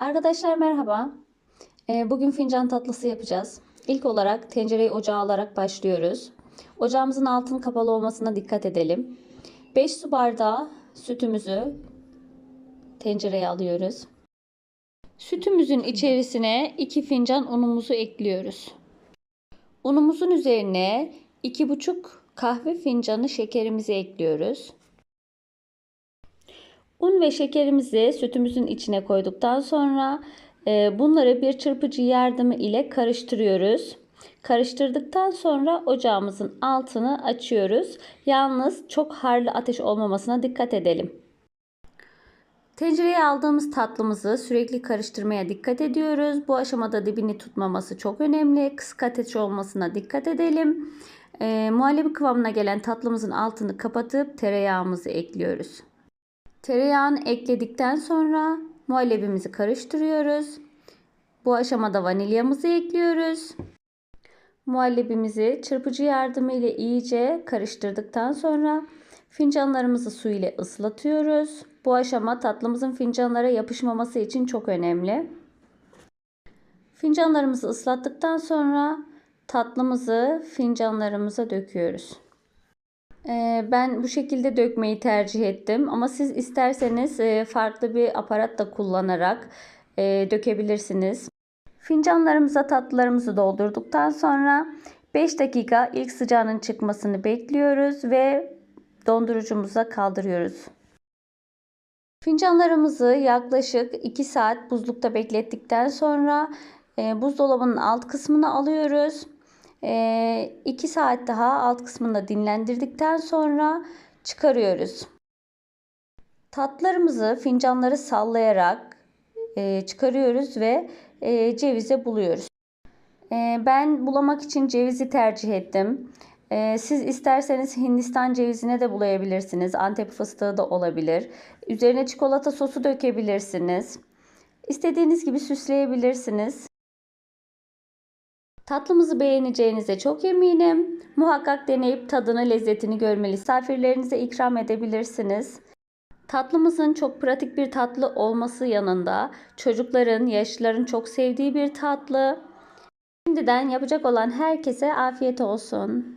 Arkadaşlar merhaba. Ee, Bugün fincan tatlısı yapacağız. İlk olarak tencereyi ocağa alarak başlıyoruz. Ocağımızın altının kapalı olmasına dikkat edelim. 5 su bardağı sütümüzü tencereye alıyoruz. Sütümüzün içerisine 2 fincan unumuzu ekliyoruz. Unumuzun üzerine 2,5 kahve fincanı şekerimizi ekliyoruz. Un ve şekerimizi sütümüzün içine koyduktan sonra e, bunları bir çırpıcı yardımı ile karıştırıyoruz. Karıştırdıktan sonra ocağımızın altını açıyoruz. Yalnız çok harlı ateş olmamasına dikkat edelim. Tencereye aldığımız tatlımızı sürekli karıştırmaya dikkat ediyoruz. Bu aşamada dibini tutmaması çok önemli. Kısık ateş olmasına dikkat edelim. E, muhallebi kıvamına gelen tatlımızın altını kapatıp tereyağımızı ekliyoruz. Tereyağını ekledikten sonra muhallebimizi karıştırıyoruz. Bu aşamada vanilyamızı ekliyoruz. Muhallebimizi çırpıcı yardımı ile iyice karıştırdıktan sonra fincanlarımızı su ile ıslatıyoruz. Bu aşama tatlımızın fincanlara yapışmaması için çok önemli. Fincanlarımızı ıslattıktan sonra tatlımızı fincanlarımıza döküyoruz. Ee, Ben bu şekilde dökmeyi tercih ettim ama siz isterseniz e, farklı bir aparat da kullanarak e, dökebilirsiniz. Fincanlarımıza tatlılarımızı doldurduktan sonra 5 dakika ilk sıcağının çıkmasını bekliyoruz ve dondurucumuza kaldırıyoruz. Fincanlarımızı yaklaşık 2 saat buzlukta beklettikten sonra e, buzdolabının alt kısmına alıyoruz. 2 saat daha alt kısmında dinlendirdikten sonra çıkarıyoruz. Tatlarımızı fincanları sallayarak e, çıkarıyoruz ve e, cevize buluyoruz. E, ben bulamak için cevizi tercih ettim. Siz isterseniz Hindistan cevizine de bulayabilirsiniz. Antep fıstığı da olabilir. Üzerine çikolata sosu dökebilirsiniz. İstediğiniz gibi süsleyebilirsiniz. Tatlımızı beğeneceğinize çok eminim. Muhakkak deneyip tadını, lezzetini görmeli. Misafirlerinize ikram edebilirsiniz. Tatlımızın çok pratik bir tatlı olması yanında çocukların, yaşlıların çok sevdiği bir tatlı. Şimdiden yapacak olan herkese afiyet olsun.